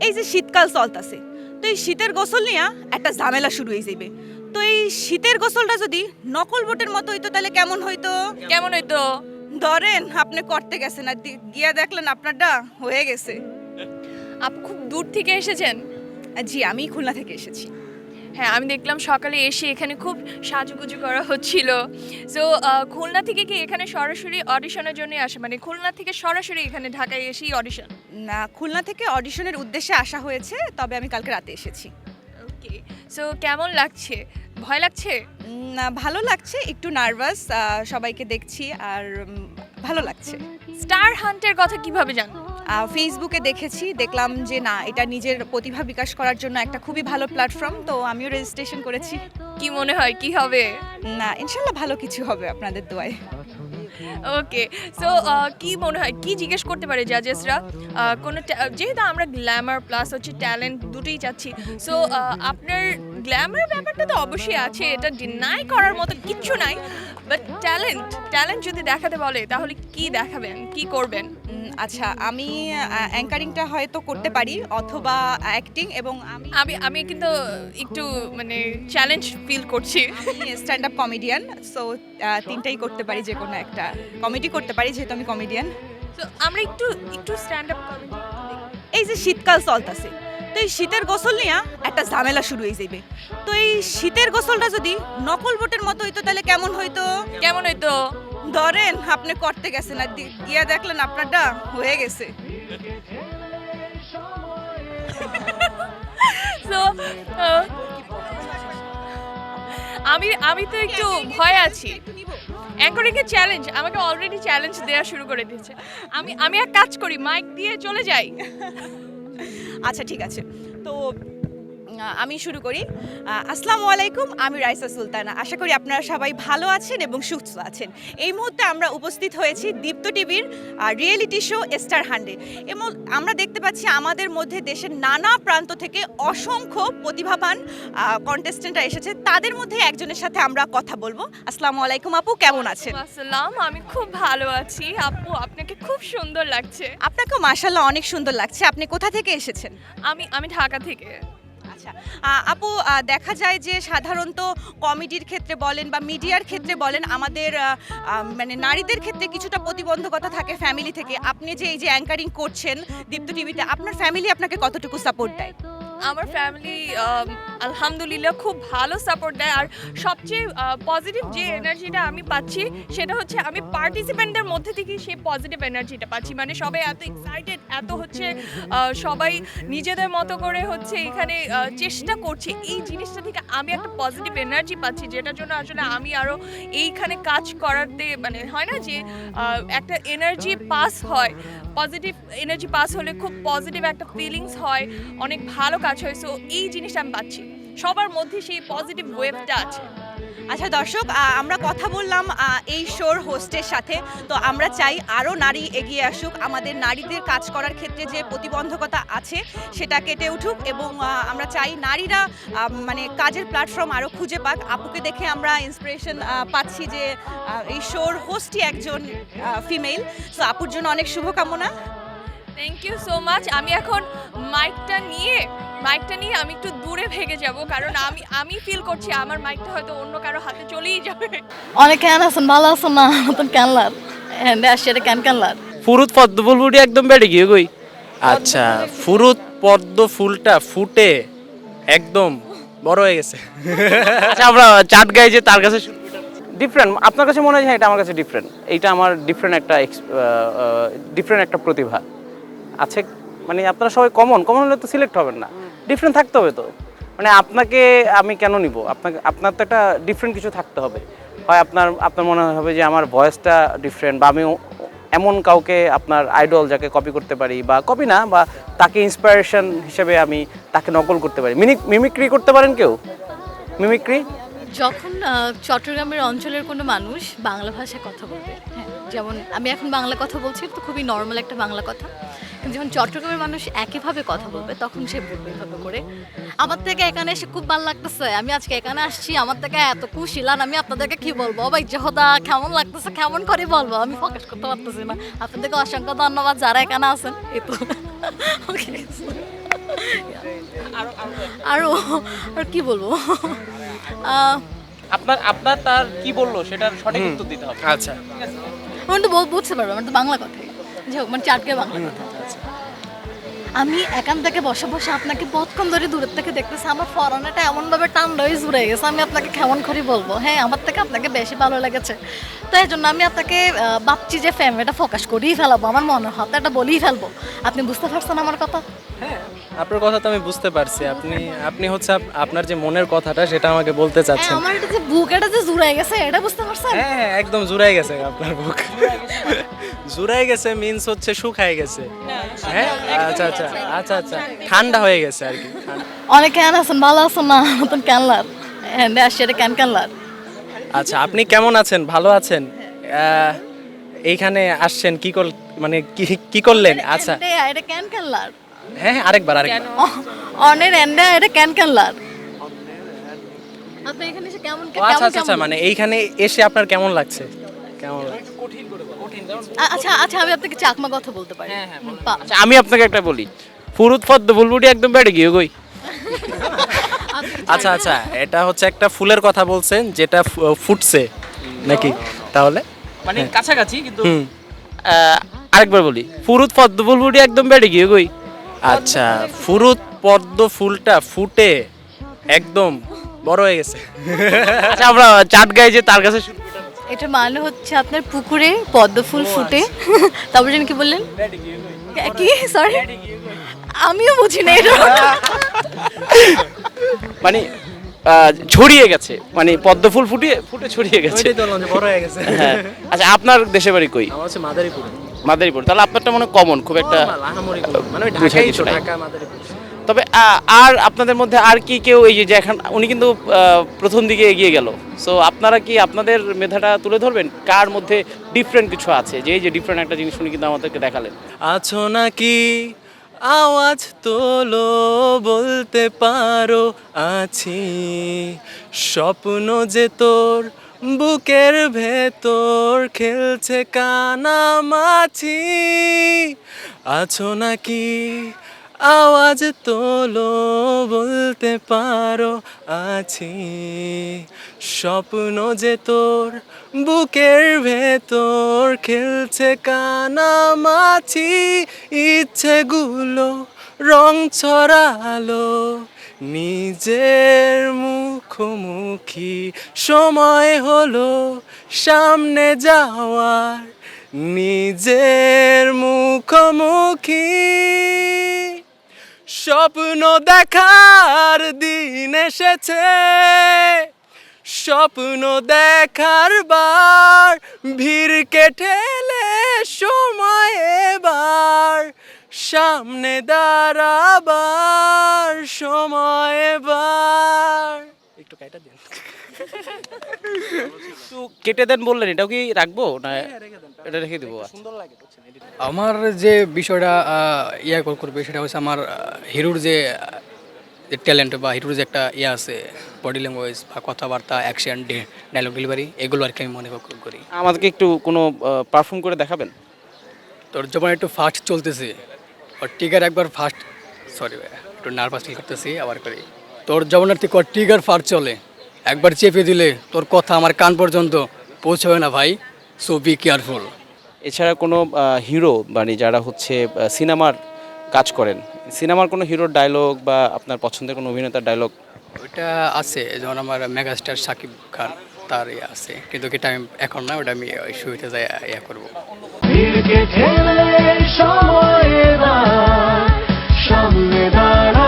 এই যে শীতকাল চলতেছে তো এই শীতের গোসল নিয়ে একটা ঝামেলা শুরু হয়ে যাবে তো এই শীতের গোসলটা যদি নকল বোটের মতো হইতো তাহলে কেমন হইতো? কেমন হইতো? ধরেন আপনি করতে গেছেন আর গিয়া দেখলেন আপনারটা হয়ে গেছে। আপনি খুব দূর থেকে এসেছেন? জি আমি খুলনা থেকে এসেছি। হ্যাঁ আমি দেখলাম সকালে এসে এখানে খুব সাজুগুজু করা হচ্ছিল। সো খুলনা থেকে কি এখানে সরাসরি অডিশনের জন্য আসে মানে খুলনা থেকে সরাসরি এখানে ঢাকায় এসেই অডিশন না খুলনা থেকে অডিশনের উদ্দেশ্যে আসা হয়েছে তবে আমি কালকে রাতে এসেছি। ওকে সো কেমন লাগছে? ভয় লাগছে? না, ভালো লাগছে একটু নার্ভাস সবাইকে দেখছি আর ভালো লাগছে। স্টার হান্টের কথা কীভাবে জান ফেসবুকে দেখেছি দেখলাম যে না এটা নিজের প্রতিভা বিকাশ করার জন্য একটা খুবই ভালো প্ল্যাটফর্ম তো আমিও রেজিস্ট্রেশন করেছি। কি মনে হয় কি হবে? না ইনশাল্লাহ ভালো কিছু হবে আপনাদের দোয়ায়। ওকে সো কি মনে হয় কি জিজ্ঞেস করতে পারে জাজেসরা কোনো যেহেতু আমরা গ্ল্যামার প্লাস হচ্ছে ট্যালেন্ট দুটোই চাচ্ছি সো আপনার গ্ল্যামার ব্যাপারটা তো অবশ্যই আছে এটা ডিনাই করার মতো কিচ্ছু নাই। বাট ট্যালেন্ট ট্যালেন্ট যদি দেখাতে বলে তাহলে কি দেখাবেন? কি করবেন? আচ্ছা আমি অ্যাঙ্কারিংটা হয়তো করতে পারি অথবা অ্যাক্টিং এবং আমি আমি আমি কিন্তু একটু মানে চ্যালেঞ্জ ফিল করছি। স্ট্যান্ড আপ কমেডিয়ান সো তিনটাই করতে পারি যে কোনো একটা। কমেডি করতে পারি যেহেতু আমি কমেডিয়ান তো আমরা একটু একটু স্ট্যান্ড আপ এই যে শীতকাল চলতেছে তো এই শীতের গোসল নিয়ে একটা ঝামেলা শুরু হয়ে যাবে তো এই শীতের গোসলটা যদি নকল বোটের মতো হইতো তাহলে কেমন হইতো? কেমন হইতো? ধরেন আপনি করতে গেছেন আর গিয়া দেখলেন আপনারটা হয়ে গেছে। তো আমি আমি তো একটু ভয় আছি। অ্যাঙ্করিংয়ে চ্যালেঞ্জ আমাকে অলরেডি চ্যালেঞ্জ দেওয়া শুরু করে দিয়েছে। আমি আমি এক কাজ করি মাইক দিয়ে চলে যাই। আচ্ছা ঠিক আছে। তো আমি শুরু করি। আসসালামু আলাইকুম আমি রাইসা সুলতানা। আশা করি আপনারা সবাই ভালো আছেন এবং সুস্থ আছেন। এই মুহূর্তে আমরা উপস্থিত হয়েছি দীপ্ত টিভির রিয়েলিটি শো স্টার হান্ডে এবং আমরা দেখতে পাচ্ছি আমাদের মধ্যে দেশের নানা প্রান্ত থেকে অসংখ্য প্রতিভাবান কন্টেস্টেন্টরা এসেছে। তাদের মধ্যে একজনের সাথে আমরা কথা বলব। আসসালামু আলাইকুম আপু কেমন আছেন? আসসালাম আমি খুব ভালো আছি। আপু আপনাকে খুব সুন্দর লাগছে। আপনাকেও মাশাল্লাহ অনেক সুন্দর লাগছে। আপনি কোথা থেকে এসেছেন? আমি আমি ঢাকা থেকে। আচ্ছা আপু দেখা যায় যে সাধারণত কমেডির ক্ষেত্রে বলেন বা মিডিয়ার ক্ষেত্রে বলেন, আমাদের মানে নারীদের ক্ষেত্রে কিছুটা প্রতিবন্ধকতা থাকে ফ্যামিলি থেকে। আপনি যে এই যে অ্যাঙ্কারিং করছেন দীপ্ত টিভিতে আপনার ফ্যামিলি আপনাকে কতটুকু সাপোর্ট দেয়? আমার ফ্যামিলি আলহামদুলিল্লাহ খুব ভালো সাপোর্ট দেয়। আর সবচেয়ে পজিটিভ যে এনার্জিটা আমি পাচ্ছি, সেটা হচ্ছে আমি পার্টিসিপেন্টদের মধ্যে থেকে সেই পজিটিভ এনার্জিটা পাচ্ছি। মানে সবাই এত এক্সাইটেড এত হচ্ছে সবাই নিজেদের মতো করে হচ্ছে এখানে চেষ্টা করছে। এই জিনিসটা থেকে আমি একটা পজিটিভ এনার্জি পাচ্ছি, যেটার জন্য আসলে আমি আরও এইখানে কাজ করাতে মানে হয় না যে একটা এনার্জি পাস হয়। পজিটিভ এনার্জি পাস হলে খুব পজিটিভ একটা ফিলিংস হয়, অনেক ভালো কাজ হয়। সো এই জিনিসটা আমি পাচ্ছি। সবার মধ্যে সেই পজিটিভ ওয়েভটা আছে। আচ্ছা দর্শক আমরা কথা বললাম এই শোর হোস্টের সাথে। তো আমরা চাই আরও নারী এগিয়ে আসুক। আমাদের নারীদের কাজ করার ক্ষেত্রে যে প্রতিবন্ধকতা আছে, সেটা কেটে উঠুক এবং আমরা চাই নারীরা মানে কাজের প্ল্যাটফর্ম আরও খুঁজে পাক। আপুকে দেখে আমরা ইন্সপিরেশন পাচ্ছি যে এই শোর হোস্টই একজন ফিমেল সো আপুর জন্য অনেক শুভকামনা। থ্যাংক ইউ সো মাচ আমি এখন মাইকটা নিয়ে মাইকটা নিয়ে আমি একটু দূরে ভেগে যাব কারণ আমি আমি ফিল করছি আমার মাইকটা হয়তো অন্য কারও হাতে চলেই যাবে। অনেক ক্যান আছেন ভালো আছেন না নতুন ক্যানলার হ্যাঁ সেটা ক্যান ক্যানলার ফুরুত পদ্ম ফুল ফুটে একদম বেড়ে গিয়ে কই আচ্ছা ফুরুত পদ্ম ফুলটা ফুটে একদম বড় হয়ে গেছে। আচ্ছা আমরা চাট গাই যে তার কাছে ডিফারেন্ট আপনার কাছে মনে হয় হ্যাঁ, এটা আমার কাছে ডিফারেন্ট এইটা আমার ডিফারেন্ট একটা ডিফারেন্ট একটা প্রতিভা। আছে মানে আপনারা সবাই কমন কমন হলে তো সিলেক্ট হবেন না। ডিফারেন্ট থাকতে হবে তো। মানে আপনাকে আমি কেন নিব? আপনাকে, আপনার তো একটা ডিফারেন্ট কিছু থাকতে হবে। হয় আপনার আপনার মনে হবে যে আমার ভয়েসটা ডিফারেন্ট বা আমি এমন কাউকে আপনার আইডল যাকে কপি করতে পারি বা কপি না, বা তাকে ইন্সপিরেশন হিসেবে আমি তাকে নকল করতে পারি। মিনিক মিমিক্রি করতে পারেন কেউ? মিমিক্রি যখন চট্টগ্রামের অঞ্চলের কোনো মানুষ বাংলা ভাষায় কথা বলবে হ্যাঁ যেমন আমি এখন বাংলা কথা বলছি তো খুবই নর্মাল একটা বাংলা কথা। যখন চট্টগ্রামের মানুষ একইভাবে কথা বলবে তখন সে বলবে এভাবে করে আমার থেকে এখানে এসে খুব ভালো লাগতেছে আমি আজকে এখানে আসছি আমার থেকে এত খুশিলান আমি আপনাদেরকে কি বলব? ভাই জহদা কেমন লাগতেছে কেমন করে বলব? আমি প্রকাশ করতে পারতেছি না। আপনাদেরকে অসংখ্য ধন্যবাদ যারা এখানে আছেন এই তো. আরও আর কি বলব? আপনার আপনার তার কি বলল সেটার সঠিক উত্তর দিতে হবে। আচ্ছা। আমি তো বুঝতে পারব আমার তো বাংলা কথাই। যাই হোক মানে চাটকে বাংলা কথা। আমি একান থেকে বসে বসে আপনাকে কতক্ষণ ধরে দূরের থেকে দেখতেছি। আমার ফরানাটা এমনভাবে হয়ে জুড়ে গেছে আমি আপনাকে কেমন করে বলব? হ্যাঁ আমার থেকে আপনাকে বেশি ভালো লেগেছে। তো এই জন্য আমি আপনাকে ভাবছি যে ফ্যামিলিটা ফোকাস করেই ফেলাবো আমার মনে হয় এটা বলেই ফেলব। আপনি বুঝতে পারছেন আমার কথা? হ্যাঁ আপনার কথা তো আমি বুঝতে পারছি। আপনি আপনি হচ্ছে আপনার যে মনের কথাটা সেটা আমাকে বলতে হ্যাঁ চাচ্ছেন। আমার এটা যে বুক এটা যে জুড়ে গেছে এটা বুঝতে পারছেন? হ্যাঁ হ্যাঁ, একদম জুড়াই গেছে আপনার বুক। জুড়াই গেছে মিন্স হচ্ছে শুকায় গেছে। হ্যাঁ? আচ্ছা আচ্ছা আচ্ছা আচ্ছা। ঠান্ডা। হয়ে গেছে আর কি অনেক ক্যান আছেন ভালো আছেন না নতুন ক্যানলার হ্যাঁ আসছে এটা ক্যান ক্যানলার আচ্ছা আপনি কেমন আছেন? ভালো আছেন? এইখানে আসছেন কি কর মানে কি কি করলেন? আচ্ছা। এটা ক্যান ক্যানলার হ্যাঁ হ্যাঁ, আরেকবার আরেকবার। অনের এন্ডে এটা ক্যান ক্যানলার আপনি এখানে এসে কেমন কেমন আচ্ছা আচ্ছা আচ্ছা মানে এইখানে এসে আপনার কেমন লাগছে? কেমন লাগছে? আ- আচ্ছা আচ্ছা আমি আপনাকে চাকমা কথা বলতে পারি। আচ্ছা আমি আপনাকে একটা বলি। ফুরুত ফদ্দ বুলবুটি একদম বেড়ে গিয়ে গই। আচ্ছা আচ্ছা এটা হচ্ছে একটা ফুলের কথা বলছেন যেটা ফুটছে নাকি? তাহলে? মানে কাছাকাছি কিন্তু আরেকবার বলি ফুরুত ফদ্দ বুলবুটি একদম বেড়ে গিয়ে গই। আচ্ছা ফুরুত পদ্ম ফুলটা ফুটে একদম বড় হয়ে গেছে। আচ্ছা আমরা চাট গাই যে তার কাছে। এটা মানে হচ্ছে আপনার পুকুরে পদ্ম ফুল ফুটে। তারপর যেন কি বললেন? কি সরি আমিও বুঝি না এটা মানে আহ, ছড়িয়ে গেছে। মানে পদ্ম ফুল ফুটে ফুটে ছড়িয়ে গেছে। বড় হয়ে গেছে। আচ্ছা আপনার দেশে বাড়ি কই? আমার হচ্ছে মাদারীপুর। মাদারীপুর। তাহলে আপনারটা মনে কমন খুব একটা মানে ঢাকাই। ঢাকা মাদারীপুর। তবে আর আপনাদের মধ্যে আর কি কেউ এই যে এখন উনি কিন্তু প্রথম দিকে এগিয়ে গেল। সো আপনারা কি আপনাদের মেধাটা তুলে ধরবেন? কার মধ্যে ডিফারেন্ট কিছু আছে? যে এই যে ডিফারেন্ট একটা জিনিস উনি কিন্তু আমাদেরকে দেখালেন। আছো নাকি? আওয়াজ তোলো, বলতে পারো, আছি। স্বপ্ন যে তোর বুকের ভেতর খেলছে কানামাছি আছো নাকি? আওয়াজ তোলো বলতে পারো, আছি। স্বপ্ন যে তোর বুকের ভেতর খেলছে কানামাছি, ইচ্ছেগুলো রং ছড়ালো। নিজের মুখোমুখি সময় হলো সামনে যাওয়ার। নিজের মুখোমুখি স্বপ্ন দেখার দিন এসেছে। স্বপ্ন দেখার বার ভিড়কে ঠেলে সময় এবার। সামনে দাঁড়াবার সময় এবার। একটু কাইটা দিন। কেটে দেন বললেন এটাও কি রাখব? না এটা রেখে দেবো আচ্ছা। আমার যে বিষয়টা ইয়া কর- করবে সেটা হচ্ছে আমার হিরোর যে ট্যালেন্ট বা হিরোর যে একটা ইয়ে আছে বডি ল্যাঙ্গুয়েজ বা কথাবার্তা অ্যাকশন ডায়লগ ডেলিভারি এগুলো আর কি আমি মনে করি। আমাদেরকে একটু কোনো পারফর্ম করে দেখাবেন? তোর যখন একটু ফাস্ট চলতেছে ওর টিগার একবার ফাস্ট সরি একটু নার্ভাস ফিল করতেছি আবার করি। তোর যখন আর তুই টিগার ফাস্ট চলে একবার চেপে দিলে তোর কথা আমার কান পর্যন্ত পৌঁছবে না ভাই সো বি কেয়ারফুল এছাড়া কোনো হিরো মানে যারা হচ্ছে সিনেমার কাজ করেন সিনেমার কোনো হিরোর ডায়লগ বা আপনার পছন্দের কোনো অভিনেতার ডায়লগ ওইটা আছে যেমন আমার মেগাস্টার সাকিব খান তার ইয়ে আছে কিন্তু এটা আমি এখন না ওটা আমি ওই শুইতে যাই ইয়ে করব। সামনে দাঁড়া